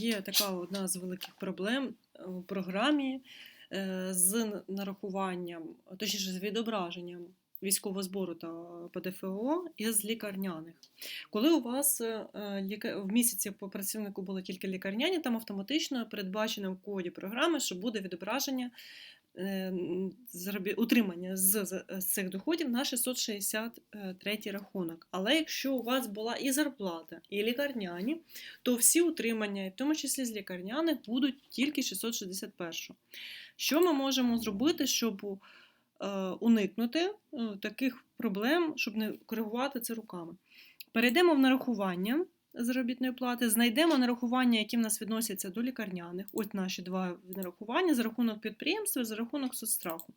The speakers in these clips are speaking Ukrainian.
є така одна з великих проблем е, у програмі е, з нарахуванням, точніше, з відображенням військового збору та ПДФО із лікарняних. Коли у вас е, в місяці по працівнику були тільки лікарняні, там автоматично передбачено в коді програми, що буде відображення утримання з, з, з цих доходів на 663 рахунок. Але якщо у вас була і зарплата, і лікарняні, то всі утримання, в тому числі з лікарняних, будуть тільки 661. Що ми можемо зробити, щоб е, уникнути е, таких проблем, щоб не коригувати це руками? Перейдемо в нарахування заробітної плати, знайдемо нарахування, які в нас відносяться до лікарняних. Ось наші два нарахування за рахунок підприємства, за рахунок соцстраху.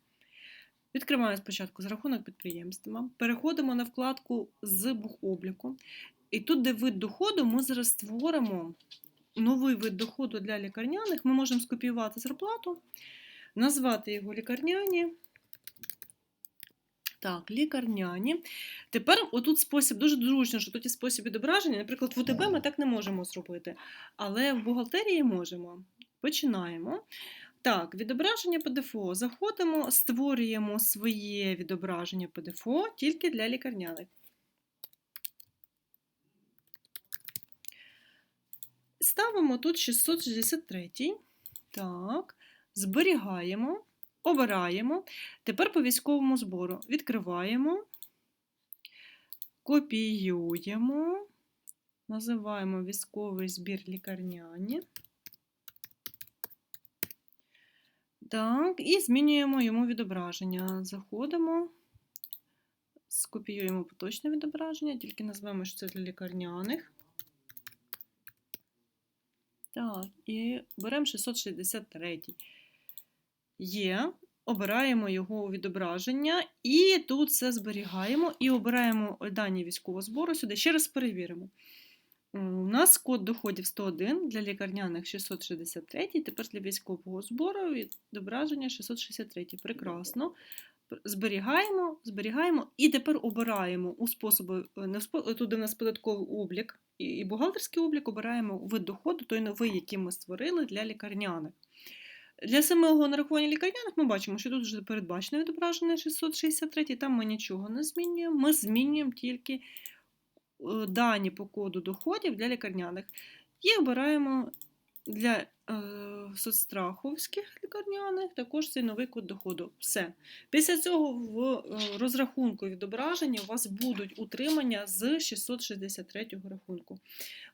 Відкриваємо спочатку за рахунок підприємства, переходимо на вкладку з бухобліку. І тут, де вид доходу, ми зараз створимо новий вид доходу для лікарняних. Ми можемо скопіювати зарплату, назвати його лікарняні. Так, лікарняні. Тепер отут спосіб дуже зручно, що тут є спосіб відображення. Наприклад, в УТБ ми так не можемо зробити, але в бухгалтерії можемо. Починаємо. Так, відображення ПДФО. Заходимо, створюємо своє відображення ПДФО тільки для лікарняних. Ставимо тут 663. Так, зберігаємо, обираємо. Тепер по військовому збору відкриваємо, копіюємо, називаємо військовий збір лікарняні. Так, і змінюємо йому відображення. Заходимо, скопіюємо поточне відображення, тільки назвемо, що це для лікарняних. Так, і беремо 663. Є. Обираємо його у відображення, і тут все зберігаємо, і обираємо дані військового збору сюди. Ще раз перевіримо. У нас код доходів 101 для лікарняних 663, тепер для військового збору відображення 663. Прекрасно. Зберігаємо, зберігаємо і тепер обираємо у способи, в спо- тут в нас податковий облік і бухгалтерський облік, обираємо вид доходу, той новий, який ми створили для лікарняних. Для самого нарахування лікарняних ми бачимо, що тут вже передбачено відображення 663, там ми нічого не змінюємо. Ми змінюємо тільки е, дані по коду доходів для лікарняних. І обираємо для е, соцстраховських лікарняних також цей новий код доходу. Все. Після цього в е, розрахунку відображення у вас будуть утримання з 663 рахунку.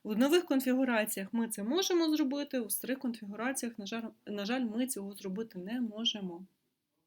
В нових конфігураціях ми це можемо зробити, у старих конфігураціях, на жаль, на жаль, ми цього зробити не можемо.